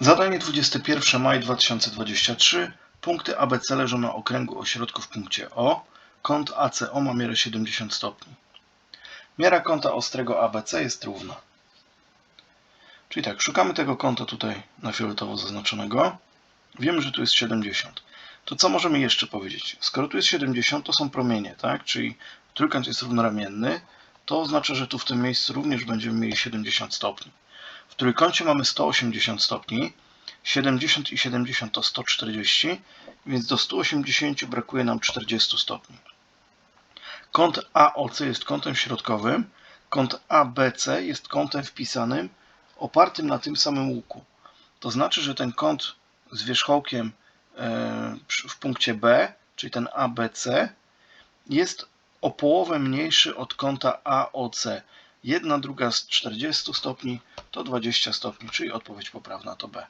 Zadanie 21 maj 2023. Punkty ABC leżą na okręgu o środku w punkcie O. Kąt ACO ma miarę 70 stopni. Miara kąta ostrego ABC jest równa. Czyli tak, szukamy tego kąta tutaj na fioletowo zaznaczonego. Wiemy, że tu jest 70. To co możemy jeszcze powiedzieć? Skoro tu jest 70, to są promienie, tak? Czyli trójkąt jest równoramienny, to oznacza, że tu w tym miejscu również będziemy mieli 70 stopni. W trójkącie mamy 180 stopni, 70 i 70 to 140, więc do 180 brakuje nam 40 stopni. Kąt AOC jest kątem środkowym, kąt ABC jest kątem wpisanym opartym na tym samym łuku. To znaczy, że ten kąt z wierzchołkiem e, w punkcie B, czyli ten ABC, jest o połowę mniejszy od kąta AOC. Jedna druga z 40 stopni to 20 stopni, czyli odpowiedź poprawna to B.